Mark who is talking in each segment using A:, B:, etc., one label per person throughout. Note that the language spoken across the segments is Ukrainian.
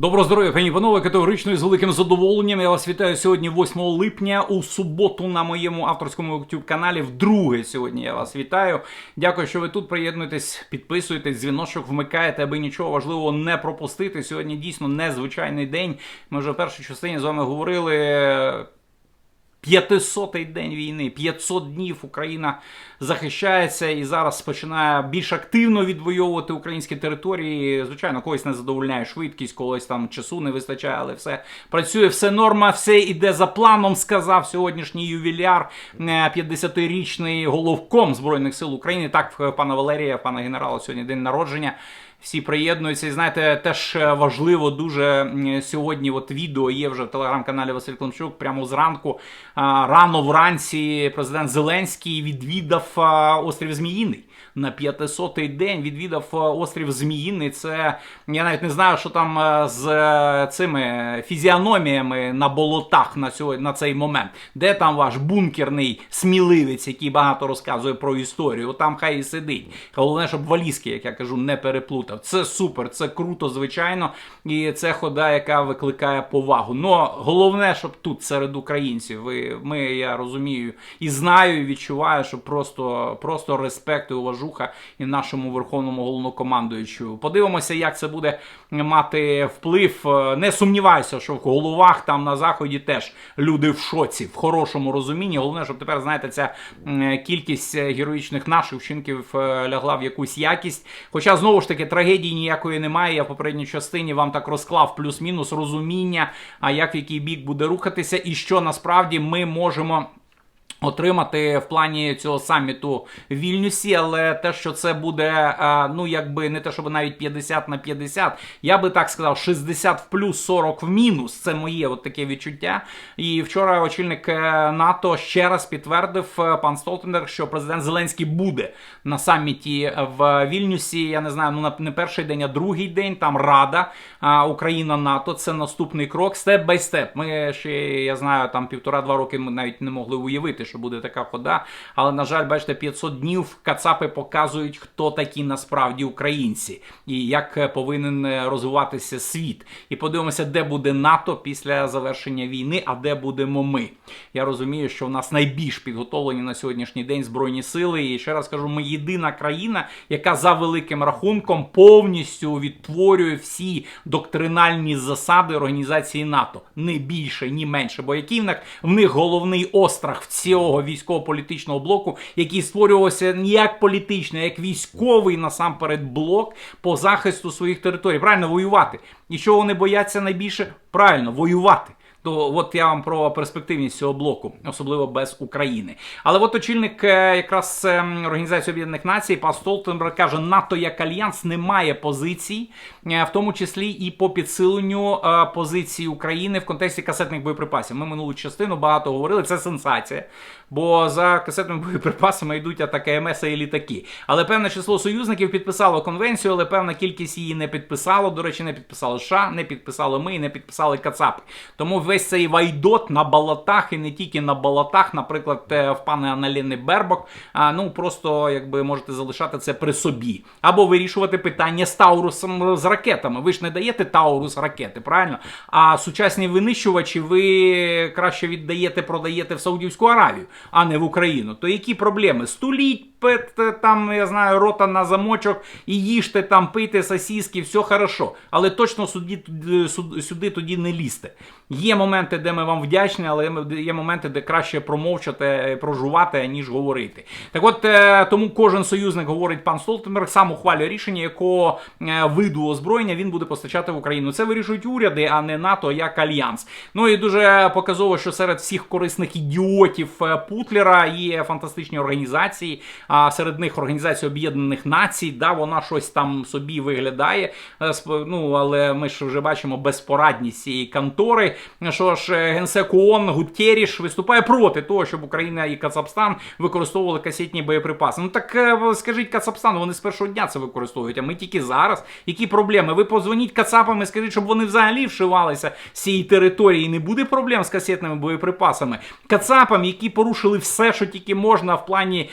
A: Доброго здоров'я, пані панове, категорично і з великим задоволенням. Я вас вітаю сьогодні, 8 липня, у суботу на моєму авторському youtube каналі. Вдруге сьогодні я вас вітаю. Дякую, що ви тут приєднуєтесь, підписуєтесь, дзвіночок вмикаєте, аби нічого важливого не пропустити. Сьогодні дійсно незвичайний день. Ми вже в першій частині з вами говорили. 500-й день війни, 500 днів Україна захищається і зараз починає більш активно відвоювати українські території. Звичайно, когось не задовольняє швидкість, когось там часу не вистачає, але все працює, все норма, все іде за планом. Сказав сьогоднішній ювіляр, е, 50-річний головком збройних сил України. Так, пана Валерія, пана генерала, сьогодні день народження. Всі приєднуються, і знаєте, теж е, важливо дуже сьогодні. От відео є вже в телеграм-каналі Василь Климчук. Прямо зранку, рано вранці, президент Зеленський відвідав острів Зміїний. На 500-й день відвідав острів Зміїний. Це я навіть не знаю, що там з е, цими фізіономіями на болотах на сьогодні на цей момент. Де там ваш бункерний сміливець, який багато розказує про історію? Там хай і сидить. Головне, щоб валізки, як я кажу, не переплутав. Це супер, це круто, звичайно. І це хода, яка викликає повагу. Но головне, щоб тут серед українців. Ви, ми, я розумію, і знаю, і відчуваю, що просто, просто респект і уважуха і нашому верховному головнокомандуючу. Подивимося, як це буде мати вплив. Е, Не сумніваюся, що в головах там на заході теж люди в шоці, в хорошому розумінні. Головне, щоб тепер знаєте, ця кількість е, героїчних наших вчинків е, лягла в якусь якість. Хоча знову ж таки трагедії ніякої немає. Я в попередній частині вам так розклав плюс-мінус розуміння, а як в який бік буде рухатися, і що насправді ми можемо. Отримати в плані цього саміту Вільнюсі, але те, що це буде, е, ну якби не те, щоб навіть 50 на 50, я би так сказав, 60 в плюс 40 в мінус. Це моє от таке відчуття. І вчора очільник е, НАТО ще раз підтвердив е, пан Столтенберг, що президент Зеленський буде на саміті в Вільнюсі. Я не знаю, ну не перший день, а другий день. Там Рада Україна НАТО. Це наступний крок. Степ бай степ. Ми ще я знаю, там півтора-два роки ми навіть не могли уявити, що буде така хода. Але на жаль, бачите, 500 днів Кацапи показують, хто такі насправді українці і як е, повинен е, розвиватися світ. І подивимося, де буде НАТО після завершення війни, а де будемо ми. Я розумію, що в нас найбільш підготовлені на сьогоднішній день збройні сили. І ще раз кажу, ми єдина країна, яка за великим рахунком повністю відтворює всі доктринальні засади організації НАТО. Не більше, ні менше. Бо який в них головний острах в цього військово-політичного блоку, який створювався не як політичний, а як військовий насамперед блок по захисту своїх територій. Правильно воювати. І чого вони бояться найбільше? Правильно воювати. То от я вам про перспективність цього блоку, особливо без України. Але от очільник е, якраз е, Організації Об'єднаних Націй, Пас Столтенберг каже, НАТО як альянс не має позицій, е, в тому числі і по підсиленню е, позиції України в контексті касетних боєприпасів. Ми минулу частину багато говорили. Це сенсація. Бо за касетними боєприпасами йдуть атаки МС і літаки. Але певне число союзників підписало конвенцію, але певна кількість її не підписало. До речі, не підписало США, не підписали ми і не підписали Кацапи. Тому весь цей вайдот на болотах і не тільки на болотах, наприклад, е, в пане Аналіни Бербок, а, ну просто якби можете залишати це при собі. Або вирішувати питання з Таурусом з ракетами. Ви ж не даєте Таурус ракети, правильно? А сучасні винищувачі ви краще віддаєте, продаєте в Саудівську Аравію, а не в Україну. То які проблеми? Стуліть пите там, я знаю, рота на замочок і їжте там, пийте сосіски, все хорошо. Але точно сюди, сюди, сюди тоді не лізьте. Є моменти, де ми вам вдячні, але є моменти, де краще промовчати, прожувати, ніж говорити. Так от е, тому кожен союзник говорить пан Столтенберг, сам ухвалює рішення, якого е, виду озброєння він буде постачати в Україну. Це вирішують уряди, а не НАТО як альянс. Ну і дуже показово, що серед всіх корисних ідіотів е, Путлера є фантастичні організації. А серед них Організація Об'єднаних Націй, да, вона щось там собі виглядає. е, Ну але ми ж вже бачимо безпорадність цієї контори. Що ж, е, генсек ООН Гутеріш виступає проти того, щоб Україна і Кацапстан використовували касетні боєприпаси. Ну так е, скажіть Кацапстану, вони з першого дня це використовують, а ми тільки зараз. Які проблеми? Ви позвоніть Кацапам і скажіть, щоб вони взагалі вшивалися з цієї території. і Не буде проблем з касетними боєприпасами. Кацапам, які порушили все, що тільки можна в плані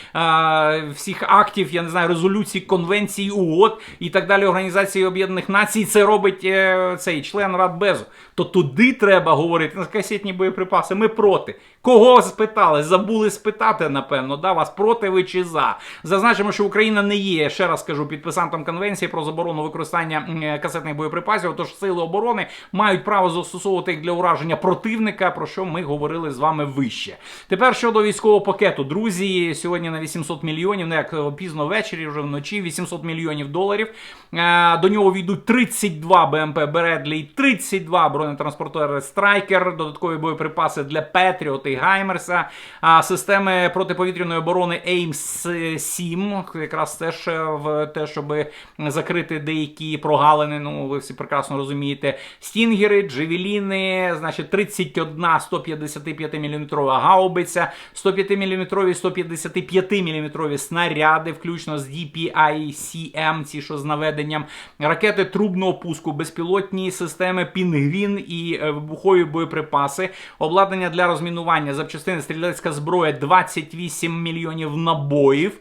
A: всіх актів, я не знаю, резолюцій, конвенцій, угод і так далі Організації Об'єднаних Націй. Це робить е, цей член Радбезу. То туди треба говорити на касетні боєприпаси. Ми проти. Кого спитали? Забули спитати, напевно, да, вас проти ви чи за. Зазначимо, що Україна не є, ще раз скажу, підписантом конвенції про заборону використання е, касетних боєприпасів. Тож сили оборони мають право застосовувати їх для ураження противника, про що ми говорили з вами вище. Тепер щодо військового пакету, друзі, сьогодні на 800 мільйонів, не як е, пізно ввечері, вже вночі, 800 мільйонів доларів. Е, До нього війдуть 32 БМП Бредлі, 32 бронетранспортери Страйкер, додаткові боєприпаси для Петріот і Гаймерса, а системи протиповітряної оборони AIM-7, якраз теж е, в те, щоб закрити деякі прогалини. Ну, ви всі прекрасно розумієте. Стінгери, джевеліни, значить 31 155 мм гаубиця, 105 мм, 155 мм снаряди, включно з DPICM, ці що з наведенням, ракети трубного пуску, безпілотні системи Пінгвін і е, вибухові боєприпаси, обладнання для розмінування, запчастини, стрілецька зброя, 28 мільйонів набоїв.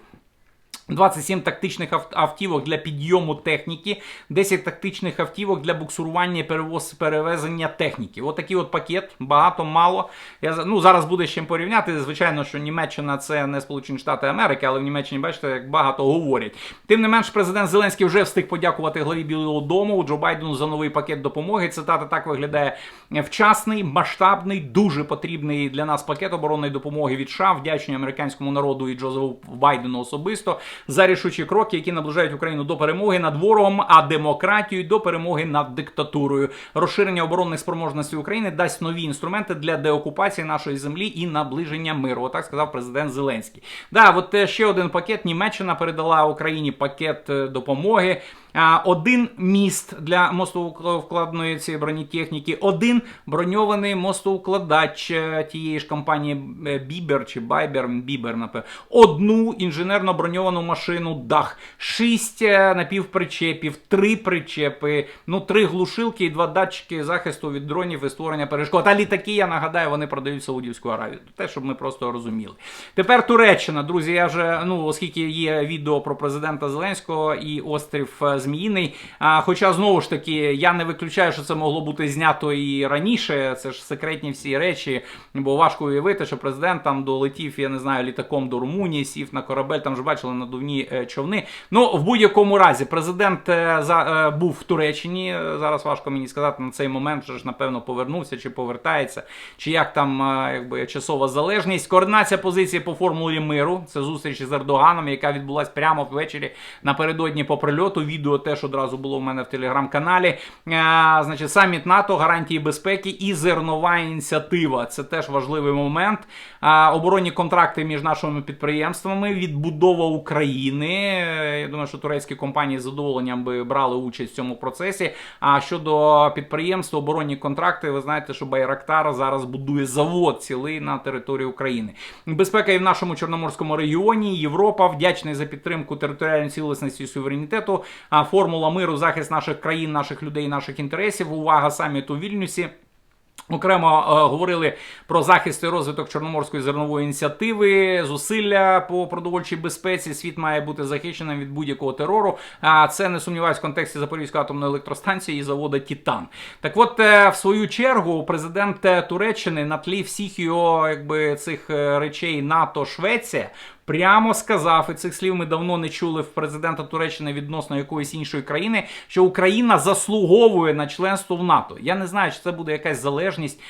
A: 27 тактичних ав- автівок для підйому техніки, 10 тактичних автівок для буксурування перевоз перевезення техніки. Отакий от пакет, багато, мало. Я ну зараз буде з чим порівняти. Звичайно, що Німеччина це не Сполучені Штати Америки, але в Німеччині бачите, як багато говорять. Тим не менш, президент Зеленський вже встиг подякувати главі Білого Дому Джо Байдену за новий пакет допомоги. Цитата так виглядає: вчасний, масштабний, дуже потрібний для нас пакет оборонної допомоги від США. Вдячні американському народу і Джозефу Байдену особисто за рішучі кроки, які наближають Україну до перемоги над ворогом, а демократію до перемоги над диктатурою. Розширення оборонних спроможностей України дасть нові інструменти для деокупації нашої землі і наближення миру. Отак сказав президент Зеленський. Да, от е, ще один пакет. Німеччина передала Україні пакет е, допомоги. Один міст для мостовкладної цієї бронетехніки, один броньований мостоукладач е, тієї ж компанії е, Бібер чи Байбер, Бібер, напевно, одну інженерно броньовану машину дах, шість е, напівпричепів, три причепи, ну три глушилки і два датчики захисту від дронів і створення перешкод. А літаки, я нагадаю, вони продають Саудівську Аравію. Те, щоб ми просто розуміли. Тепер Туреччина, друзі. Я вже ну, оскільки є відео про президента Зеленського і острів е, Зміїний. А, хоча знову ж таки я не виключаю, що це могло бути знято і раніше. Це ж секретні всі речі, бо важко уявити, що президент там долетів, я не знаю, літаком до Румунії, сів на корабель. Там ж бачили надувні е, човни. Ну в будь-якому разі, президент е, за, е, був в Туреччині. Зараз важко мені сказати на цей момент, що ж напевно повернувся чи повертається, чи як там якби часова залежність. Координація позиції по формулі миру. Це зустріч із Ердоганом, яка відбулась прямо ввечері напередодні по прильоту. Відео теж одразу було в мене в телеграм-каналі. Е, значить, саміт НАТО, гарантії безпеки і зернова ініціатива. Це теж важливий момент. Е, оборонні контракти між нашими підприємствами, відбудова України. Е, Я думаю, що турецькі компанії з задоволенням би брали участь в цьому процесі. А щодо підприємств, оборонні контракти, ви знаєте, що Байрактар зараз будує завод цілий на території України. Безпека і в нашому чорноморському регіоні. Європа вдячний за підтримку територіальної цілісності і суверенітету. Формула миру, захист наших країн, наших людей, наших інтересів. Увага саміту в Вільнюсі. Окремо е, говорили про захист і розвиток Чорноморської зернової ініціативи, зусилля по продовольчій безпеці. Світ має бути захищеним від будь-якого терору. А це не сумніваюсь в контексті Запорізької атомної електростанції і заводу Титан. Так от, е, в свою чергу, президент е, Туреччини на тлі всіх його якби цих е, речей НАТО Швеція. Прямо сказав, і цих слів ми давно не чули в президента Туреччини відносно якоїсь іншої країни, що Україна заслуговує на членство в НАТО. Я не знаю, чи це буде якась залежність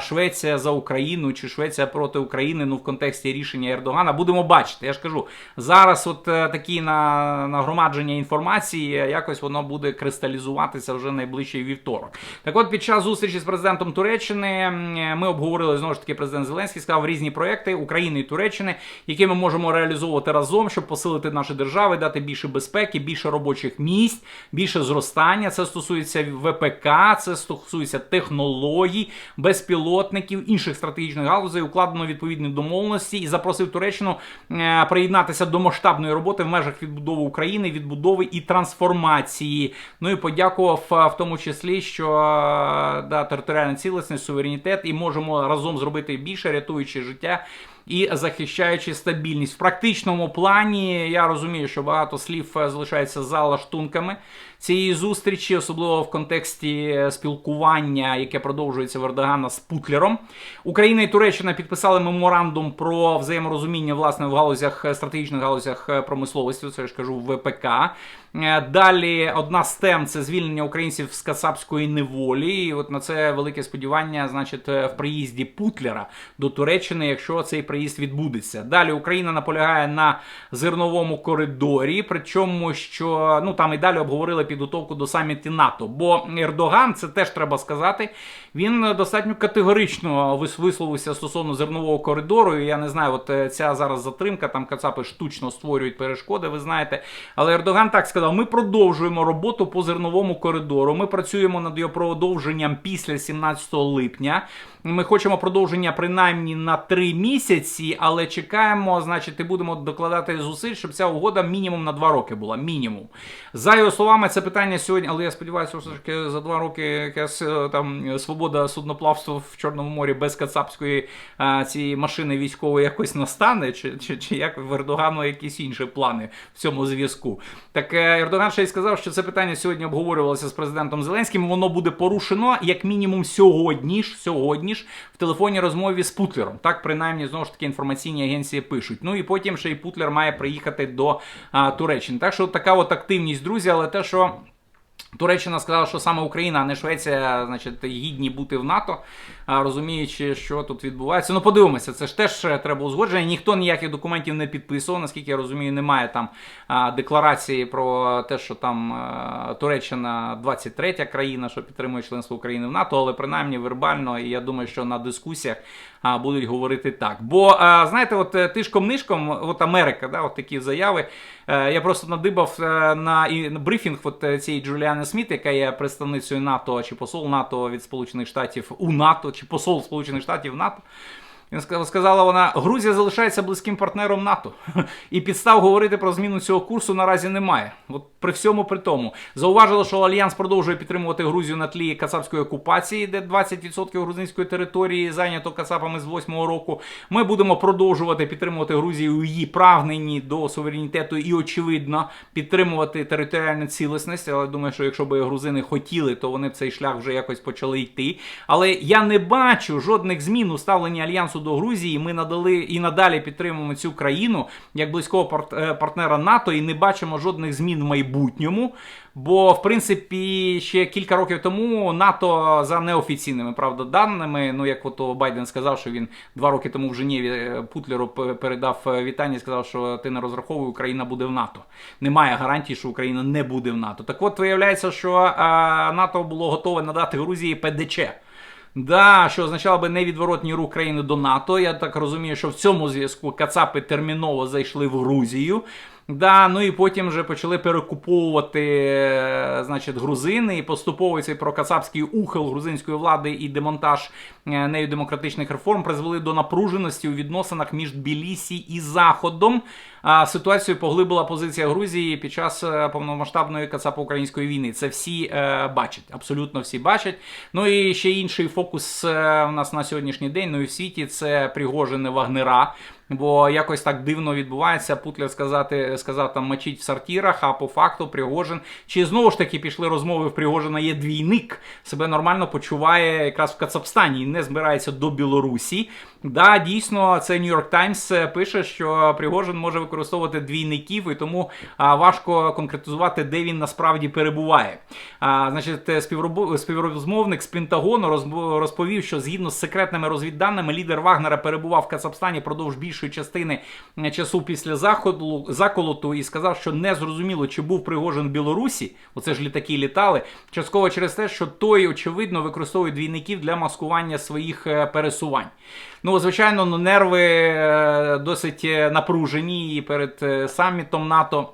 A: Швеція за Україну чи Швеція проти України. Ну в контексті рішення Ердогана. Будемо бачити. Я ж кажу, зараз от е, такі на, нагромадження інформації, е, якось воно буде кристалізуватися вже найближчий вівторок. Так от під час зустрічі з президентом Туреччини ми обговорили знову ж таки президент Зеленський сказав різні проекти України і Туреччини, які ми можемо реалізовувати разом, щоб посилити наші держави, дати більше безпеки, більше робочих місць, більше зростання. Це стосується ВПК, це стосується технологій, безпілотників, інших стратегічних галузей. Укладено відповідні домовленості і запросив Туреччину е, приєднатися до масштабної роботи в межах відбудови України, відбудови і трансформації. Ну і подякував е, в тому числі, що е, да, територіальна цілісність, суверенітет, і можемо разом зробити більше, рятуючи життя і захищаючи стабільність. В практичному плані я розумію, що багато слів е, залишається за лаштунками цієї зустрічі, особливо в контексті спілкування, яке продовжується в Ердогана з Путлером. Україна і Туреччина підписали меморандум про взаєморозуміння власне в галузях стратегічних галузях промисловості. Це я ж кажу ВПК. Е, Далі одна з тем це звільнення українців з кацапської неволі. І от на це велике сподівання, значить, е, в приїзді Путлера до Туреччини, якщо цей приїзд відбудеться. Далі Україна наполягає на зерновому коридорі. Причому що ну там і далі обговорили підготовку до саміті НАТО. Бо Ердоган, це теж треба сказати. Він достатньо категорично висловився стосовно зернового коридору. Я не знаю, от е, ця зараз затримка, там Кацапи штучно створюють перешкоди, ви знаєте. Але Ердоган так сказав: ми продовжуємо роботу по зерновому коридору. Ми працюємо над його продовженням після 17 липня. Ми хочемо продовження принаймні на три місяці, але чекаємо, значить, і будемо докладати зусиль, щоб ця угода мінімум на два роки була. Мінімум. За його словами, це питання сьогодні, але я сподіваюся, що таки за два роки якась е, там свобода судноплавства в Чорному морі без кацапської а, цієї машини військової якось настане, чи, чи, чи як в Ердогану якісь інші плани в цьому зв'язку. Так е, Ердоган ще й сказав, що це питання сьогодні обговорювалося з президентом Зеленським. Воно буде порушено як мінімум сьогодні ж, сьогодні ж в телефонній розмові з Путлером. Так, принаймні, знову ж таки, інформаційні агенції пишуть. Ну і потім ще й Путлер має приїхати до а, Туреччини. Так що така от активність, друзі, але те, що. Туреччина сказала, що саме Україна, а не Швеція, значить, гідні бути в НАТО, розуміючи, що тут відбувається. Ну, подивимося, це ж теж треба узгодження. Ніхто ніяких документів не підписував. Наскільки я розумію, немає там декларації про те, що там Туреччина 23 країна, що підтримує членство України в НАТО, але принаймні вербально, і я думаю, що на дискусіях а, будуть говорити так. Бо а, знаєте, от е, тишком-нишком, от Америка, да, от такі заяви. Е, Я просто надибав е, на, брифінг от цієї Джуліани Сміт, яка є представницею НАТО чи посол НАТО від Сполучених Штатів у НАТО, чи посол Сполучених Штатів в НАТО. Він ска- сказала вона: Грузія залишається близьким партнером НАТО, і підстав говорити про зміну цього курсу наразі немає. От при всьому при тому зауважила, що альянс продовжує підтримувати Грузію на тлі кацапської окупації, де 20% грузинської території зайнято кацапами з 8-го року. Ми будемо продовжувати підтримувати Грузію у її прагненні до суверенітету і, очевидно, підтримувати територіальну цілісність. Але думаю, що якщо б грузини хотіли, то вони б цей шлях вже якось почали йти. Але я не бачу жодних змін у ставленні альянсу до Грузії. Ми надали і надалі підтримуємо цю країну як близького е, партнера НАТО і не бачимо жодних змін в майбутньому. Бо, в принципі, ще кілька років тому НАТО за неофіційними правда даними, ну як ото Байден сказав, що він два роки тому в Женєві е, Путлеру передав е, вітання і сказав, що ти не розраховуй, Україна буде в НАТО. Немає гарантії, що Україна не буде в НАТО. Так от виявляється, що е, НАТО було готове надати Грузії ПДЧ. Да, що означало би невідворотній рух країни до НАТО. Я так розумію, що в цьому зв'язку Кацапи терміново зайшли в Грузію. Да, ну і потім вже почали перекуповувати е, значить, грузини, і поступово цей прокацапський ухил грузинської влади і демонтаж е, нею демократичних реформ призвели до напруженості у відносинах між Тбілісі і Заходом. А ситуацію поглибила позиція Грузії під час е, повномасштабної кацапо-української війни. Це всі е, бачать, абсолютно всі бачать. Ну і ще інший фокус у нас на сьогоднішній день, ну і в світі це Пригожини Вагнера. Бо якось так дивно відбувається. Путлер сказати, сказав там мочіть в сортирах, а по факту Пригожин. Чи знову ж таки пішли розмови в Пригожина є двійник, себе нормально почуває якраз в Кацапстані і не збирається до Білорусі. Да, дійсно, це York Times е, пише, що Пригожин може використовувати двійників, і тому а, важко конкретизувати, де він насправді перебуває. А, значить, е, співробо- співрозмовник з Пентагону розповів, що згідно з секретними розвідданими, лідер Вагнера перебував в Кацапстані продовж більшої частини е, часу після заходу заколоту і сказав, що не зрозуміло, чи був Пригожин в Білорусі. Оце ж літаки літали. Частково через те, що той, очевидно, використовує двійників для маскування своїх е, пересувань. Ну, звичайно, ну, нерви е, досить напружені і перед самітом НАТО.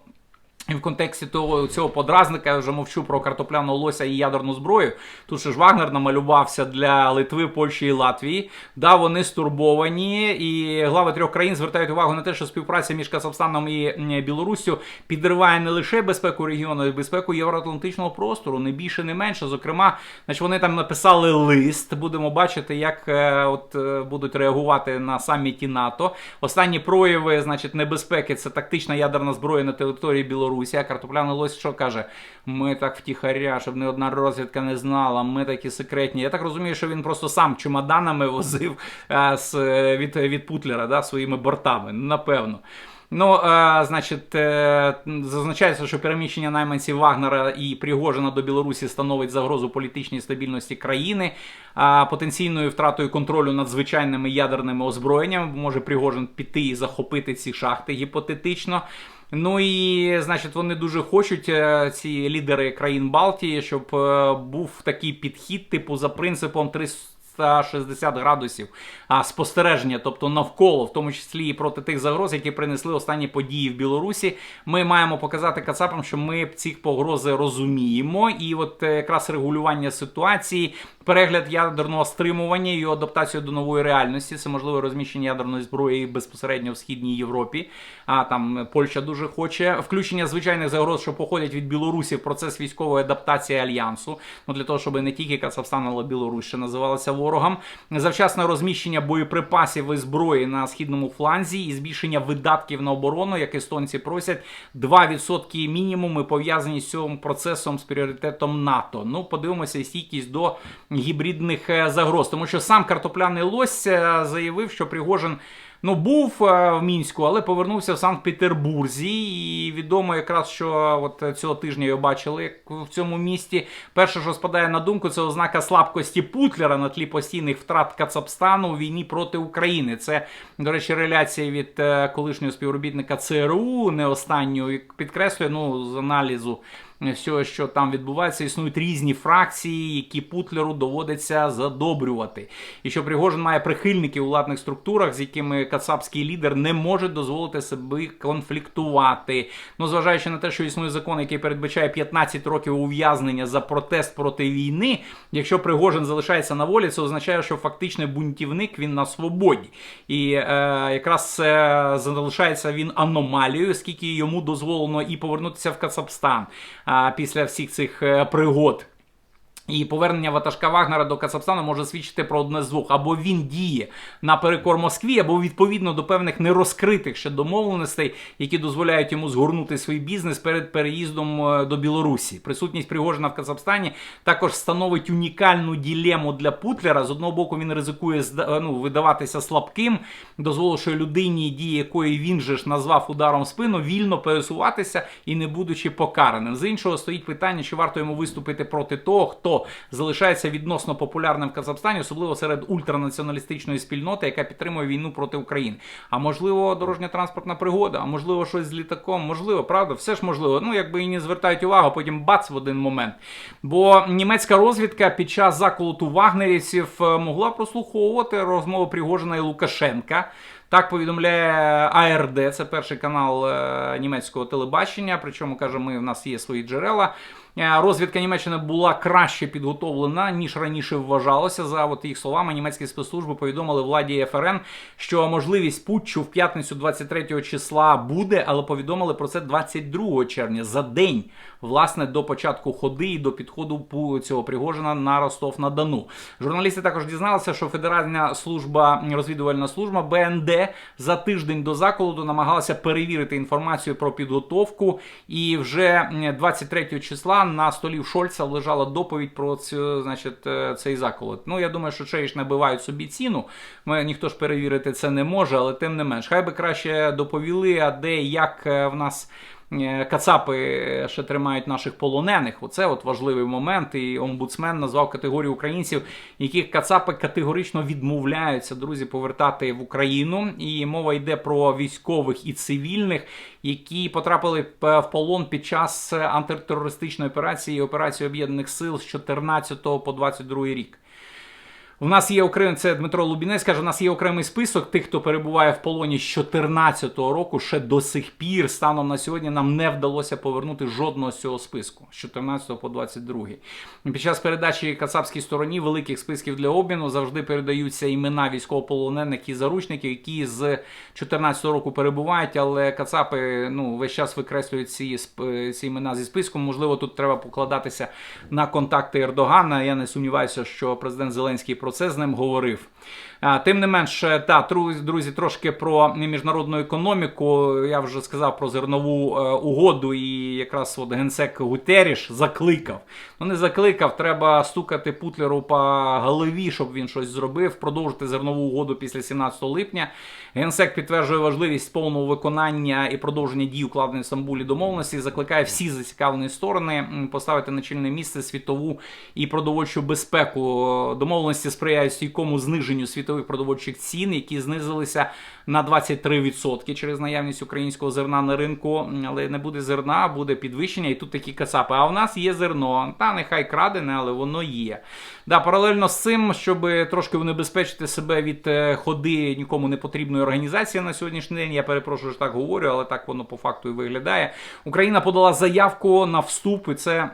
A: І в контексті того цього подразника я вже мовчу про картопляного лося і ядерну зброю. Тут ще ж Вагнер намалювався для Литви, Польщі і Латвії. Да, вони стурбовані, і глави трьох країн звертають увагу на те, що співпраця між Казахстаном і Білоруссю підриває не лише безпеку регіону, а й безпеку євроатлантичного простору, не більше, не менше. Зокрема, значить, вони там написали лист. Будемо бачити, як е, от е, будуть реагувати на саміті НАТО. Останні прояви, значить, небезпеки це тактична ядерна зброя на території Білорусі. А картопляний лось що каже? Ми так втіхаря, щоб ні одна розвідка не знала. Ми такі секретні. Я так розумію, що він просто сам чемоданами возив е, з, е, від, від Путлера да, своїми бортами. Напевно. Ну, е, значить, е, зазначається, що переміщення найманців Вагнера і Пригожина до Білорусі становить загрозу політичній стабільності країни, а потенційною втратою контролю над звичайними ядерними озброєннями. Може Пригожин піти і захопити ці шахти гіпотетично. Ну і значить, вони дуже хочуть, е, ці лідери країн Балтії, щоб е, був такий підхід, типу, за принципом 360 градусів спостереження, тобто навколо, в тому числі і проти тих загроз, які принесли останні події в Білорусі. Ми маємо показати Кацапам, що ми ці погрози розуміємо, і от е, якраз регулювання ситуації. Перегляд ядерного стримування і адаптацію до нової реальності. Це можливе розміщення ядерної зброї безпосередньо в східній Європі. А там Польща дуже хоче. Включення звичайних загроз, що походять від Білорусі в процес військової адаптації альянсу. Ну для того, щоб не тільки Казахстан, але Білорусь ще називалася ворогом. Завчасне розміщення боєприпасів і зброї на східному фланзі і збільшення видатків на оборону, як естонці просять, 2% мінімуми пов'язані з цим процесом з пріоритетом НАТО. Ну, подивимося, стійкість до гібридних е, загроз, тому що сам картопляний лось е, заявив, що Пригожин. Ну, був е, в мінську, але повернувся в Санкт-Петербурзі. І відомо якраз, що от цього тижня його бачили як в цьому місті. Перше, що спадає на думку, це ознака слабкості Путлера на тлі постійних втрат Кацапстану у війні проти України. Це, до речі, реляція від е, колишнього співробітника ЦРУ, не останнього, підкреслює ну, з аналізу всього, що там відбувається, існують різні фракції, які Путлеру доводиться задобрювати. І що Пригожин має прихильників у владних структурах, з якими кацапський лідер не може дозволити собі конфліктувати. Ну, зважаючи на те, що існує закон, який передбачає 15 років ув'язнення за протест проти війни. Якщо Пригожин залишається на волі, це означає, що фактичний бунтівник він на свободі. І е, якраз це залишається він аномалією, оскільки йому дозволено і повернутися в Кацапстан після всіх цих е, пригод. І повернення ватажка Вагнера до Казахстану може свідчити про одне з двох: або він діє наперекор Москві, або відповідно до певних нерозкритих ще домовленостей, які дозволяють йому згорнути свій бізнес перед переїздом е, до Білорусі. Присутність Пригожина в Казахстані також становить унікальну ділему для Путлера. З одного боку, він ризикує зда- ну, видаватися слабким, дозволивши людині, дії якої він же ж назвав ударом спину, вільно пересуватися і не будучи покараним. З іншого стоїть питання, чи варто йому виступити проти того, хто залишається відносно популярним в Казахстані, особливо серед ультранаціоналістичної спільноти, яка підтримує війну проти України. А можливо, дорожня транспортна пригода, а можливо, щось з літаком, можливо, правда, все ж можливо. Ну, якби і не звертають увагу, потім бац в один момент. Бо німецька розвідка під час заколоту вагнерівців е, могла прослуховувати розмови Пригожина і Лукашенка. Так повідомляє АРД, це перший канал е, німецького телебачення. Причому каже, ми в нас є свої джерела. Е, Розвідка Німеччини була краще підготовлена ніж раніше вважалося. За от їх словами, німецькі спецслужби повідомили владі ФРН, що можливість путчу в п'ятницю 23 числа буде, але повідомили про це 22 червня за день, власне, до початку ходи і до підходу цього Пригожина на Ростов на Дону. Журналісти також дізналися, що Федеральна служба розвідувальна служба БНД за тиждень до заколоту намагалася перевірити інформацію про підготовку, і вже м, 23 числа на столі в Шольца лежала доповідь про цю, значить, е, цей заколот. Ну я думаю, що Чейш набивають собі ціну. Ми ніхто ж перевірити це не може, але тим не менш, хай би краще доповіли, а де як е, в нас. Е, Кацапи ще тримають наших полонених. Оце от важливий момент. І омбудсмен назвав категорію українців, яких Кацапи категорично відмовляються, друзі, повертати в Україну. І мова йде про військових і цивільних, які потрапили в полон під час антитерористичної операції і операції Об'єднаних Сил з 14 по 22 рік. У нас є окремий, це Дмитро Лубінець каже, у нас є окремий список тих, хто перебуває в полоні з 2014 року. Ще до сих пір, станом на сьогодні, нам не вдалося повернути жодного з цього списку з 14 по 22. Під час передачі кацапській стороні великих списків для обміну завжди передаються імена військовополонених і заручників, які з 2014 року перебувають, але кацапи ну, весь час викреслюють ці, ці імена зі списком. Можливо, тут треба покладатися на контакти Ердогана. Я не сумніваюся, що президент Зеленський про це з ним говорив. Тим не менш, е, та друзі, трошки про міжнародну економіку. Я вже сказав про зернову е, угоду, і якраз от генсек Гутеріш закликав. Ну не закликав, треба стукати Путлеру по голові, щоб він щось зробив, продовжити зернову угоду після 17 липня. Генсек підтверджує важливість повного виконання і продовження дій укладених в Стамбулі домовленості. Закликає всі зацікавлені сторони поставити на чільне місце світову і продовольчу безпеку. Домовленості сприяють стійкому зниженню світових продовольчих цін, які знизилися на 23% через наявність українського зерна на ринку. Але не буде зерна, буде підвищення, і тут такі кацапи. А в нас є зерно. Та нехай крадене, але воно є. Да, паралельно з цим, щоб трошки унебезпечити себе від е, ходи нікому не потрібної організації на сьогоднішній день. Я перепрошую, що так говорю, але так воно по факту і виглядає. Україна подала заявку на вступ, і це.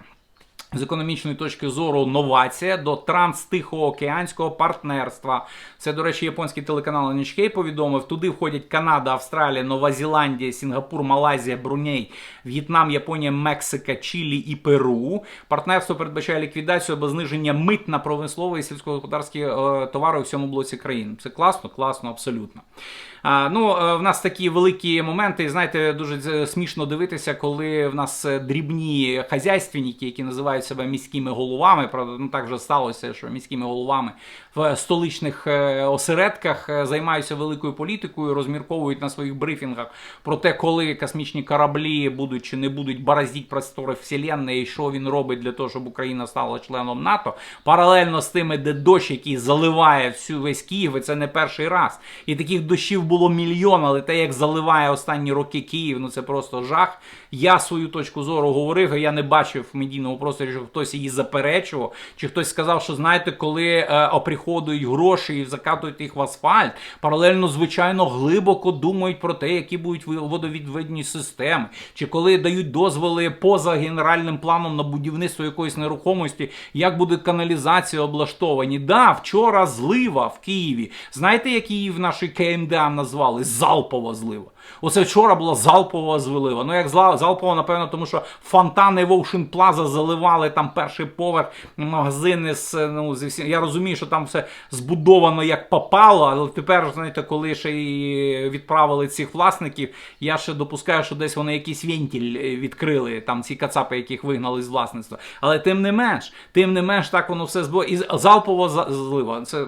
A: З економічної точки зору новація до транстихоокеанського партнерства. Це, до речі, японський телеканал NHK повідомив. Туди входять Канада, Австралія, Нова Зеландія, Сінгапур, Малайзія, Бруней, В'єтнам, Японія, Мексика, Чилі і Перу. Партнерство передбачає ліквідацію або зниження мит на промислові і сільськогосподарські е, товари у всьому блоці країн. Це класно, класно, абсолютно. Ну, е, в нас такі великі моменти. Знаєте, дуже смішно дивитися, коли в нас е, дрібні хазяйственники, які називають себе міськими головами. Правда, ну так вже сталося, що міськими головами в столичних е, осередках займаються великою політикою, розмірковують на своїх брифінгах про те, коли космічні кораблі будуть чи не будуть бороздити простори Вселенної, і що він робить для того, щоб Україна стала членом НАТО. Паралельно з тими, де дощ, який заливає всю весь Київ, і це не перший раз. І таких дощів було мільйон, але те, як заливає останні роки Київ, ну це просто жах. Я свою точку зору говорив, і я не бачив в медійному просторі, що хтось її заперечував, чи хтось сказав, що знаєте, коли е, оприходують гроші і закатують їх в асфальт, паралельно, звичайно, глибоко думають про те, які будуть водовідведені системи, чи коли дають дозволи поза генеральним планом на будівництво якоїсь нерухомості, як буде каналізація облаштовані. Да, вчора злива в Києві. Знаєте, як її в нашій КМДА назвали? Залпова злива. Оце вчора була залпова злива. Ну як залпова, напевно, тому що фонтани в Ocean Plaza заливали там перший поверх магазини з ну зі всім. Я розумію, що там все збудовано як попало, але тепер, знаєте, коли ще і відправили цих власників, я ще допускаю, що десь вони якийсь вентиль е, відкрили, там ці кацапи, яких вигнали з власництва. Але тим не менш, тим не менш, так воно все збо. І залпова злива. Це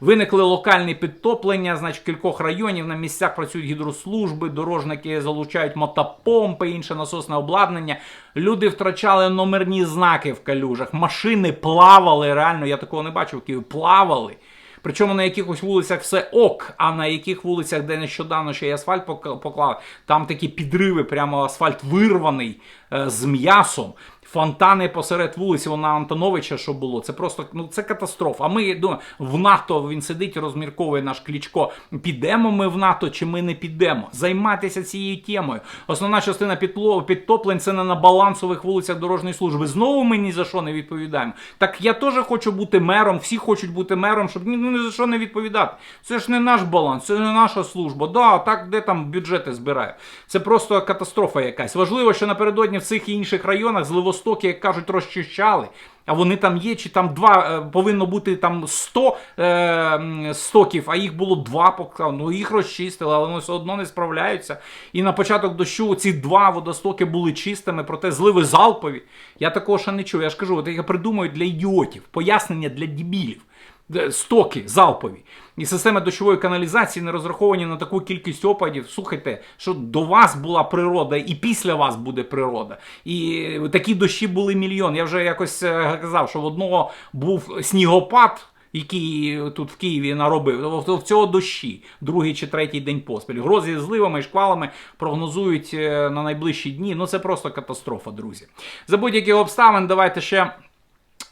A: Виникли локальні підтоплення, значить, кількох районів на місцях працюють гідрослужби, дорожники залучають мотопомпи, інше насосне обладнання. Люди втрачали номерні знаки в калюжах, машини плавали. Реально, я такого не бачив Києві, плавали. Причому на якихось вулицях все ок, а на яких вулицях, де нещодавно ще й асфальт поклав, там такі підриви, прямо асфальт вирваний е, з м'ясом. Фонтани посеред вулиці, вона Антоновича, що було. Це просто ну це катастрофа. А ми думаємо, в НАТО він сидить, розмірковує наш клічко. Підемо ми в НАТО чи ми не підемо? Займатися цією темою. Основна частина підтоплень це не на балансових вулицях дорожньої служби. Знову ми ні за що не відповідаємо. Так я теж хочу бути мером, всі хочуть бути мером, щоб ні, ну, ні за що не відповідати. Це ж не наш баланс, це не наша служба. Да, так де там бюджети збирає. Це просто катастрофа якась. Важливо, що напередодні в цих і інших районах зливостоки, як кажуть, розчищали. А вони там є, чи там два е, повинно бути там 100 е, стоків, а їх було два поки. Ну їх розчистили, але вони все одно не справляються. І на початок дощу ці два водостоки були чистими, проте зливи залпові. Я такого ще не чув. Я ж кажу, от я придумаю для ідіотів, пояснення для дебілів. Стоки залпові. І системи дощової каналізації не розраховані на таку кількість опадів. Слухайте, що до вас була природа, і після вас буде природа. І такі дощі були мільйон. Я вже якось е, казав, що в одного був снігопад. Який тут в Києві наробив, в цього дощі, другий чи третій день поспіль. Грози зливами і шквалами прогнозують е, на найближчі дні. Ну це просто катастрофа, друзі. За будь-яких обставин, давайте ще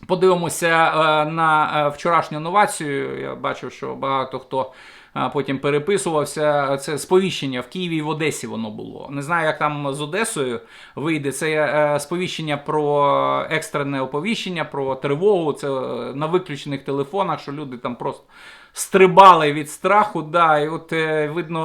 A: Подивимося е, на е, вчорашню новацію. Я бачив, що багато хто е, потім переписувався. Це сповіщення в Києві і в Одесі воно було. Не знаю, як там з Одесою вийде. Це сповіщення про екстрене оповіщення, про тривогу. Це на виключених телефонах, що люди там просто. Стрибали від страху, да, і от е, видно,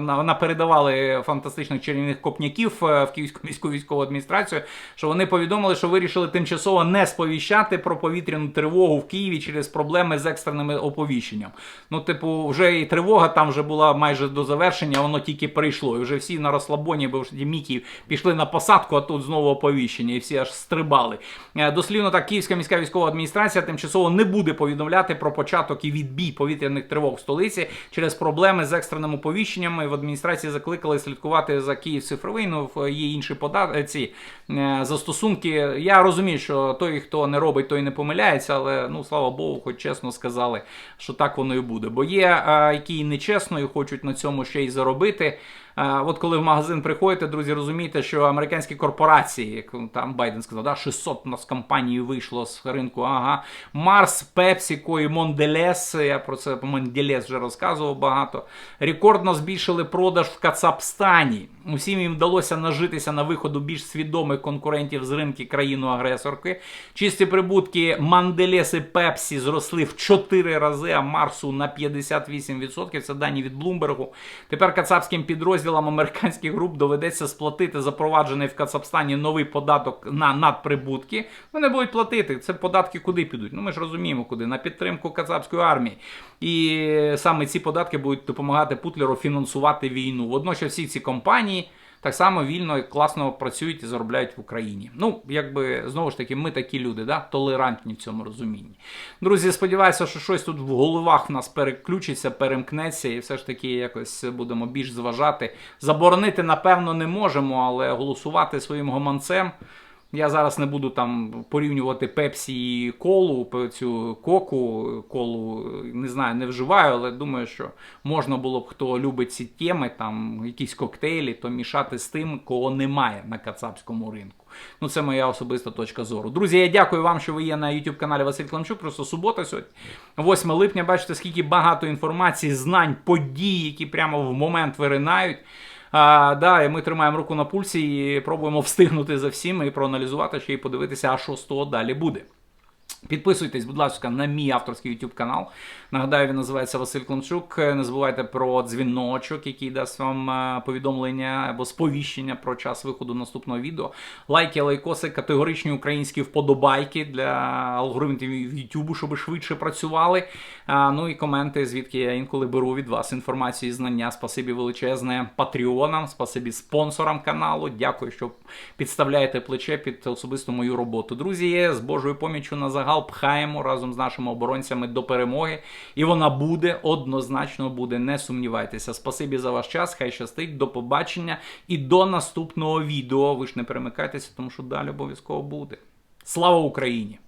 A: на- напередавали фантастичних чарівних копняків е, в Київську міську військову адміністрацію, що вони повідомили, що вирішили тимчасово не сповіщати про повітряну тривогу в Києві через проблеми з екстреними оповіщенням. Ну, типу, вже і тривога там вже була майже до завершення, воно тільки прийшло. І вже всі на розслабоні, бо вже мікі пішли на посадку, а тут знову оповіщення, і всі аж стрибали. Е, Дослівно так, Київська міська військова адміністрація тимчасово не буде повідомляти про початок і відбій повітряних тривог в столиці через проблеми з екстреним оповіщенням. І В адміністрації закликали слідкувати за Київ цифровий. Ну є інші пода... ці е, застосунки. Я розумію, що той, хто не робить, той не помиляється, але ну слава Богу, хоч чесно сказали, що так воно і буде. Бо є е, які нечесно і хочуть на цьому ще й заробити. От коли в магазин приходите, друзі, розумієте, що американські корпорації, як там Байден сказав, да, 600 у нас компаній вийшло з ринку. Ага, Марс, Пепсіко і Монделес. Я про це Монделес вже розказував багато. Рекордно збільшили продаж в Кацапстані. Усім їм вдалося нажитися на виходу більш свідомих конкурентів з ринки країну-агресорки. Чисті прибутки Манделес і Пепсі зросли в 4 рази, а Марсу на 58%. Це дані від Блумбергу. Тепер кацапським підрозділам американських груп доведеться сплатити запроваджений в Кацапстані новий податок на надприбутки. Вони будуть платити. Це податки куди підуть? Ну ми ж розуміємо, куди на підтримку кацапської армії. І саме ці податки будуть допомагати Путлеру фінансувати війну. Водночас всі ці компанії. Так само вільно і класно працюють і заробляють в Україні. Ну, якби знову ж таки, ми такі люди, да? толерантні в цьому розумінні. Друзі, сподіваюся, що щось тут в головах в нас переключиться, перемкнеться, і все ж таки якось будемо більш зважати. Заборонити, напевно, не можемо, але голосувати своїм гоманцем. Я зараз не буду там порівнювати Пепсі і колу, цю коку, колу не знаю, не вживаю, але думаю, що можна було б, хто любить ці теми, там якісь коктейлі, то мішати з тим, кого немає на кацапському ринку. Ну, це моя особиста точка зору. Друзі, я дякую вам, що ви є на YouTube каналі Василь Кламчук. Просто субота сьогодні. 8 липня. Бачите, скільки багато інформації, знань, подій, які прямо в момент виринають. А, да, і ми тримаємо руку на пульсі і пробуємо встигнути за всім і проаналізувати ще й подивитися, а що з того далі буде. Підписуйтесь, будь ласка, на мій авторський YouTube канал. Нагадаю, він називається Василь Климчук. Не забувайте про дзвіночок, який дасть вам е, повідомлення або сповіщення про час виходу наступного відео. Лайки, лайкоси, категоричні українські вподобайки для алгоритмів YouTube, щоб швидше працювали. Ну і коменти, звідки я інколи беру від вас інформацію і знання. Спасибі величезне патреонам, спасибі спонсорам каналу. Дякую, що підставляєте плече під особисту мою роботу. Друзі, з Божою поміччю на загал пхаємо разом з нашими оборонцями до перемоги. І вона буде, однозначно буде, не сумнівайтеся. Спасибі за ваш час, хай щастить, до побачення і до наступного відео. Ви ж не перемикайтеся, тому що далі обов'язково буде. Слава Україні!